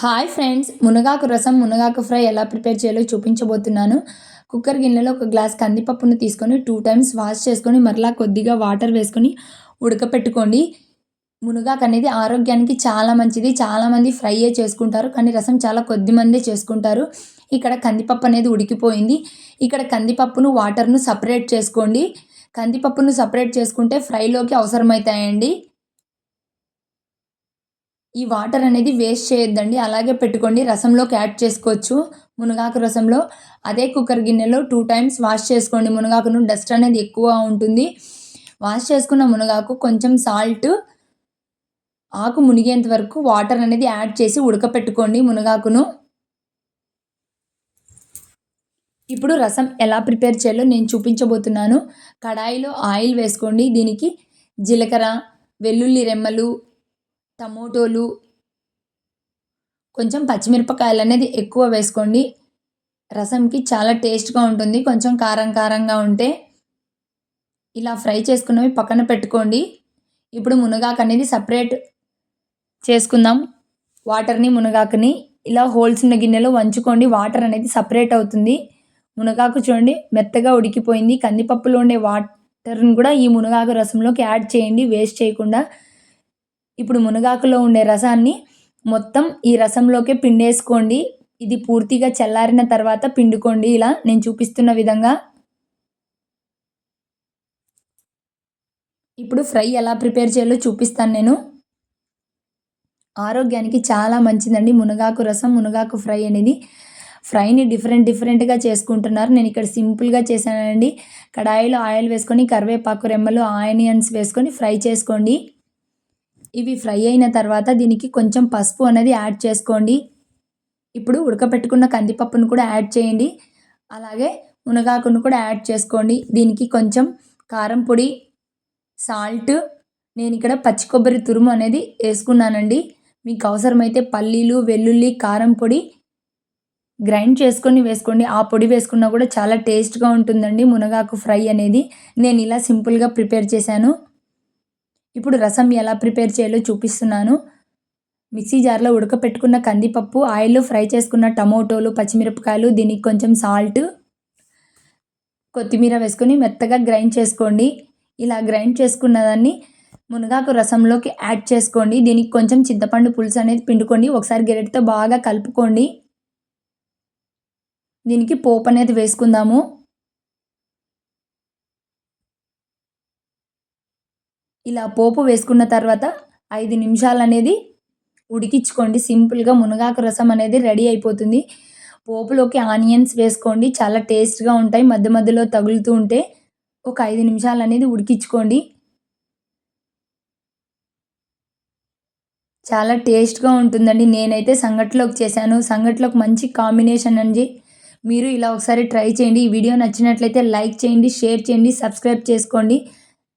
Hi friends మునగాకు రసం మునగాకు ఫ్రై ఎలా ప్రిపేర్ చేయాలో చూపించబోతున్నాను. కుక్కర్ గిన్నెలో ఒక గ్లాస్ కందిపప్పును తీసుకొని టూ టైమ్స్ వాష్ చేసుకొని మరలా కొద్దిగా వాటర్ వేసుకొని ఉడకపెట్టుకోండి. మునగాకు అనేది ఆరోగ్యానికి చాలా మంచిది. చాలామంది ఫ్రైయే చేసుకుంటారు కానీ రసం చాలా కొద్ది మందే చేసుకుంటారు. ఇక్కడ కందిపప్పు అనేది ఉడికిపోయింది. ఇక్కడ కందిపప్పును వాటర్ను సపరేట్ చేసుకోండి. కందిపప్పును సపరేట్ చేసుకుంటే ఫ్రైలోకి అవసరమవుతాయండి ఈ వాటర్ అనేది వేస్ట్ చేయొద్దండి. అలాగే పెట్టుకోండి. రసంలోకి యాడ్ చేసుకోవచ్చు. మునగాకు రసంలో అదే కుక్కర్ గిన్నెలో టూ టైమ్స్ వాష్ చేసుకోండి. మునగాకును డస్ట్ అనేది ఎక్కువ ఉంటుంది. వాష్ చేసుకున్న మునగాకు కొంచెం సాల్ట్ ఆకు మునిగేంత వరకు వాటర్ అనేది యాడ్ చేసి ఉడకపెట్టుకోండి మునగాకును. ఇప్పుడు రసం ఎలా ప్రిపేర్ చేయాలో నేను చూపించబోతున్నాను. కడాయిలో ఆయిల్ వేసుకోండి. దీనికి జీలకర్ర వెల్లుల్లి రెమ్మలు టమోటోలు కొంచెం పచ్చిమిరపకాయలు అనేది ఎక్కువ వేసుకోండి. రసంకి చాలా టేస్ట్గా ఉంటుంది. కొంచెం కారం కారంగా ఉంటే ఇలా ఫ్రై చేసుకున్నవి పక్కన పెట్టుకోండి. ఇప్పుడు మునగాకు అనేది సపరేట్ చేసుకుందాం. వాటర్ని మునగాకుని ఇలా హోల్స్ ఉన్న గిన్నెలో వంచుకోండి. వాటర్ అనేది సపరేట్ అవుతుంది. మునగాకు చూడండి మెత్తగా ఉడికిపోయింది. కందిపప్పులో ఉండే వాటర్ని కూడా ఈ మునగాకు రసంలోకి యాడ్ చేయండి. వేస్ట్ చేయకుండా ఇప్పుడు మునగాకులో ఉండే రసాన్ని మొత్తం ఈ రసంలోకే పిండేసుకోండి. ఇది పూర్తిగా చల్లారిన తర్వాత పిండుకోండి. ఇలా నేను చూపిస్తున్న విధంగా. ఇప్పుడు ఫ్రై ఎలా ప్రిపేర్ చేయాలో చూపిస్తాను నేను. ఆరోగ్యానికి చాలా మంచిదండి మునగాకు రసం మునగాకు ఫ్రై అనేది. ఫ్రైని డిఫరెంట్ డిఫరెంట్గా చేసుకుంటున్నారు. నేను ఇక్కడ సింపుల్గా చేశానండి. కడాయిలో ఆయిల్ వేసుకొని కరివేపాకు రెమ్మలు ఆనియన్స్ వేసుకొని ఫ్రై చేసుకోండి. ఇవి ఫ్రై అయిన తర్వాత దీనికి కొంచెం పసుపు అనేది యాడ్ చేసుకోండి. ఇప్పుడు ఉడకపెట్టుకున్న కందిపప్పును కూడా యాడ్ చేయండి. అలాగే మునగాకును కూడా యాడ్ చేసుకోండి. దీనికి కొంచెం కారం పొడి సాల్ట్ నేను ఇక్కడ పచ్చి కొబ్బరి తురుము అనేది వేసుకున్నానండి. మీకు అవసరమైతే పల్లీలు వెల్లుల్లి కారం పొడి గ్రైండ్ చేసుకొని వేసుకోండి. ఆ పొడి వేసుకున్నా కూడా చాలా టేస్ట్గా ఉంటుందండి మునగాకు ఫ్రై అనేది. నేను ఇలా సింపుల్గా ప్రిపేర్ చేశాను. ఇప్పుడు రసం ఎలా ప్రిపేర్ చేయాలో చూపిస్తున్నాను. మిక్సీ జార్లో ఉడకపెట్టుకున్న కందిపప్పు ఆయిల్లో ఫ్రై చేసుకున్న టమోటోలు పచ్చిమిరపకాయలు దీనికి కొంచెం సాల్ట్ కొత్తిమీర వేసుకొని మెత్తగా గ్రైండ్ చేసుకోండి. ఇలా గ్రైండ్ చేసుకున్న దాన్ని మునగాకు రసంలోకి యాడ్ చేసుకోండి. దీనికి కొంచెం చింతపండు పులుసు అనేది పిండుకోండి. ఒకసారి గెరెట్తో బాగా కలుపుకోండి. దీనికి పోపు అనేది వేసుకుందాము. ఇలా పోపు వేసుకున్న తర్వాత ఐదు నిమిషాలు అనేది ఉడికించుకోండి. సింపుల్గా మునగాకు రసం అనేది రెడీ అయిపోతుంది. పోపులోకి ఆనియన్స్ వేసుకోండి. చాలా టేస్ట్గా ఉంటాయి. మధ్య మధ్యలో తగులుతూ ఉంటే ఒక ఐదు నిమిషాలు అనేది ఉడికించుకోండి. చాలా టేస్ట్గా ఉంటుందండి. నేనైతే సంగట్లోకి చేశాను. సంగట్లోకి మంచి కాంబినేషన్ అండి. మీరు ఇలా ఒకసారి ట్రై చేయండి. ఈ వీడియో నచ్చినట్లయితే లైక్ చేయండి షేర్ చేయండి సబ్స్క్రైబ్ చేసుకోండి.